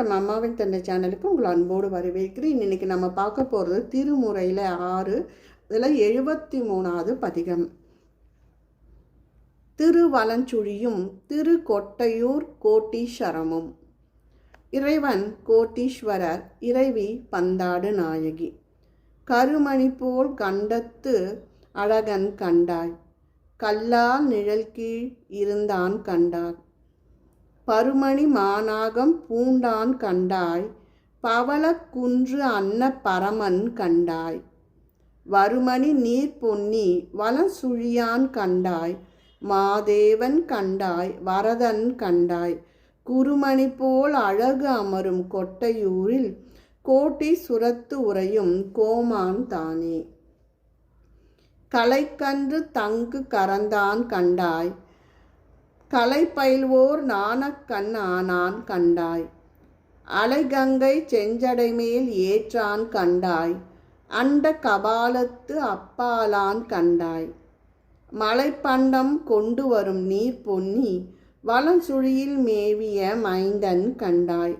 வணக்கம் அம்மாவின் தந்தை சேனலுக்கு உங்கள் அன்போடு வரவேற்கிறேன். இன்னைக்கு நம்ம பார்க்க போகிறது திருமுறையில் ஆறு இதில் எழுபத்தி மூணாவது பதிகம். திருவலஞ்சுழியும் திரு கொட்டையூர் கோட்டீஸ்வரமும். இறைவன் கோட்டீஸ்வரர் இறைவி பந்தாடு நாயகி. கருமணி போல் கண்டத்து அழகன் கண்டாய். கல்லால் நிழல் கீழ் இருந்தான் கண்டார். பருமணி மானாகம் பூண்டான் கண்டாய் பவளக்குன்று அன்ன பரமன் கண்டாய். வருமணி நீர் பொன்னி வலசுழியான் கண்டாய் மாதேவன் கண்டாய் வரதன் கண்டாய். குருமணி போல் அழகு அமரும் கொட்டையூரில் கோட்டி சுரத்து உறையும் கோமான் தானே. கலைக்கன்று தங்கு கரந்தான் கண்டாய் கலை பயில்வோர் நாணக்கண் ஆனான் கண்டாய். அலைகங்கை செஞ்சடைமேல் ஏற்றான் கண்டாய். அண்ட கபாலத்து அப்பாலான் கண்டாய். மலைப்பண்டம் கொண்டு வரும் நீர் பொன்னி வளஞ்சுழியில் மேவிய மைந்தன் கண்டாய்.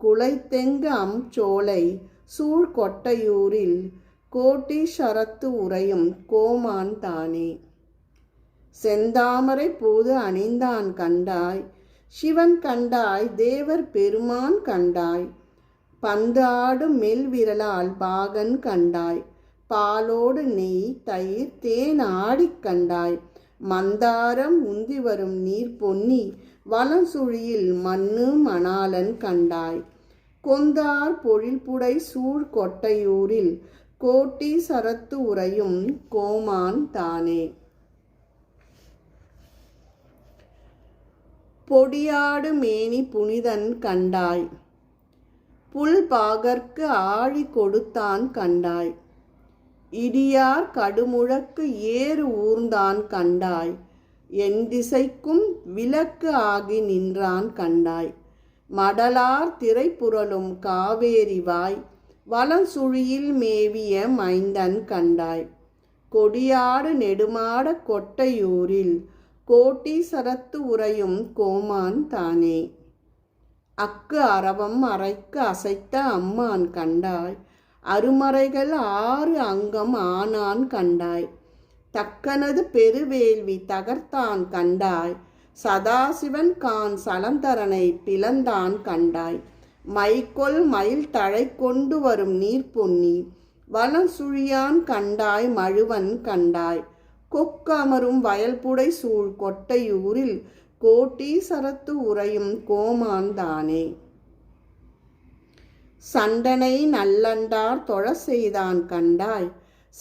குலைத்தெங்கு அம்சோலை சூழ்கொட்டையூரில் கோட்டீஸ்வரத்து உறையும் கோமான் தானே. செந்தாமரை போது அணிந்தான் கண்டாய். சிவன் கண்டாய் தேவர் பெருமான் கண்டாய். பந்து ஆடும் மெல் விரலால் பாகன் கண்டாய். பாலோடு நெய் தயிர் தேன் ஆடிக் கண்டாய். மந்தாரம் உந்தி வரும் நீர் பொன்னி வலஞ்சுழியில் மண்ணு மணாலன் கண்டாய். கொந்தார் பொழில்புடை சூழ் கொட்டையூரில் கோட்டி சரத்து உறையும் கோமான் தானே. பொடியாடு மேனி புனிதன் கண்டாய் புல் ஆழி கொடுத்தான் கண்டாய் இடியார் கடுமுழக்கு ஏறு ஊர்ந்தான் கண்டாய் என் திசைக்கும் விளக்கு ஆகி நின்றான் கண்டாய் மடலார் திரைப்புரளும் காவேரி வாய் மேவிய மைந்தன் கண்டாய் கொடியாடு நெடுமாட கொட்டையூரில் கோட்டீசரத்து உறையும் கோமான் தானே. அக்கு அரவம் அரைக்கு அசைத்த அம்மான் கண்டாய். அருமறைகள் ஆறு அங்கம் ஆனான் கண்டாய். தக்கனது பெருவேள்வி தகர்த்தான் கண்டாய். சதாசிவன் கான் சலந்தரனை பிளந்தான் கண்டாய். மைக்கொள் மயில் தழை கொண்டு வரும் நீர் பொன்னி சுழியான் கண்டாய் மழுவன் கண்டாய். கொக்கமரும் வயல்புடை சூழ் கொட்டையூரில் கோட்டீசரத்து உறையும் கோமான் தானே. சண்டனை நல்லண்டார் தொழ செய்தான் கண்டாய்.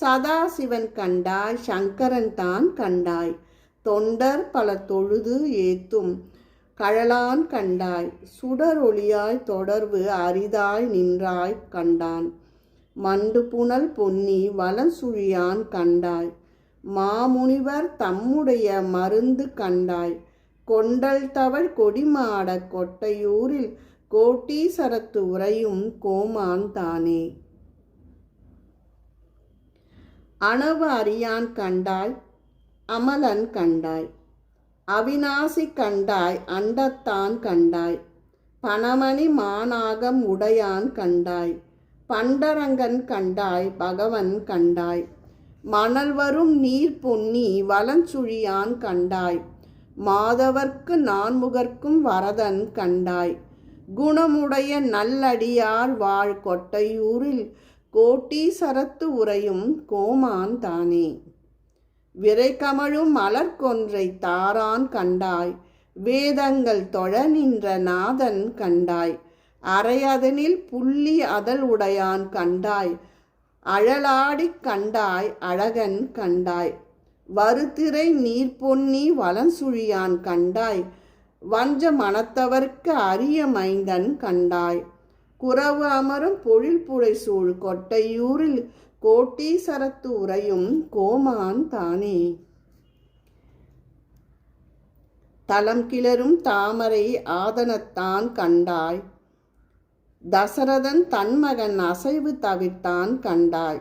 சதாசிவன் கண்டாய் சங்கரன் தான் கண்டாய். தொண்டர் பல தொழுது ஏத்தும் கழலான் கண்டாய். சுடர் ஒளியாய் தொடர்பு அரிதாய் நின்றாய் கண்டான். மண்டு புனல் பொன்னி வலசுழியான் கண்டாய். மாமுனிவர் தம்முடைய மருந்து கண்டாய். கொண்டல் தவழ் கொடிமாட கொட்டையூரில் கோட்டீசரத்து உரையும் கோமான் தானே. அணவு அறியான் கண்டாய் அமலன் கண்டாய். அவினாசி கண்டாய் அண்டத்தான் கண்டாய். பணமணி மானாகம் உடையான் கண்டாய். பண்டரங்கன் கண்டாய் பகவன் கண்டாய். மணல் வரும் நீர் பொன்னி வலஞ்சுழியான் கண்டாய். மாதவர்க்கு நான்முகர்க்கும் வரதன் கண்டாய். குணமுடைய நல்லடியார் வாழ் கொட்டையூரில் கோட்டீசரத்து உறையும் கோமான் தானே. விரை கமழும் மலர்கொன்றை தாரான் கண்டாய். வேதங்கள் தொழ நின்ற நாதன் கண்டாய். அரையதனில் புள்ளி அதல் உடையான் கண்டாய். அழலாடிக் கண்டாய் அழகன் கண்டாய். வருத்திரை நீர் பொன்னி வலஞ்சுழியான் கண்டாய். வஞ்ச மனத்தவர்க்கு அரிய மைந்தன் கண்டாய். குறவு அமரும் பொழில்புழை சூழ் கொட்டையூரில் கோட்டீசரத்து உரையும் கோமான் தானே. தலம் கிளரும் தாமரை ஆதனத்தான் கண்டாய். தசரதன் தன்மகன் அசைவு தவிர்த்தான் கண்டாய்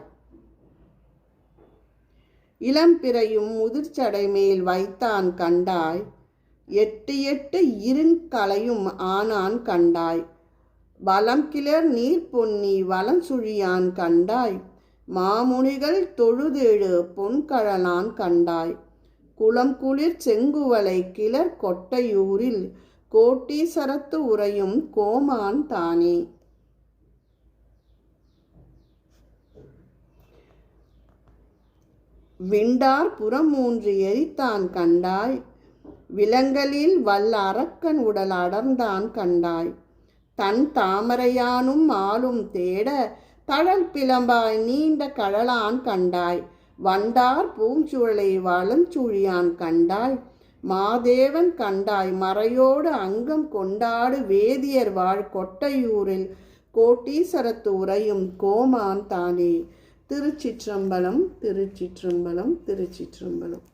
இளம்பிறையும் முதிர்ச்சடை மேல் வைத்தான் கண்டாய் எட்டு எட்டு இருங்கலையும் ஆனான் கண்டாய் வலம் கிளர் நீர் பொன்னி வலஞ்சுழியான் கண்டாய் மாமுனிகள் தொழுதேழு பொன்கழலான் கண்டாய் குளம் குளிர் செங்குவலை கிளர் கொட்டையூரில் கோட்டீசரத்து உரையும் கோமான் தானே. விண்டார் புறமூன்று எரித்தான் கண்டாய். விலங்கலில் வல்ல அரக்கன் உடல் அடர்ந்தான் கண்டாய். தன் தாமரையானும் ஆளும் தேட தழல் பிளம்பாய் நீண்ட கழலான் கண்டாய். வண்டார் பூஞ்சூழலை வளஞ்சூழியான் கண்டாய். மாதேவன் கண்டாய் மறையோடு அங்கம் கொண்டாடு வேதியர் வாழ் கொட்டையூரில் கோட்டீசரத்து உரையும் கோமான் தானே. திருச்சிற்றம்பலம் திருச்சிற்றம்பலம் திருச்சிற்றம்பலம்.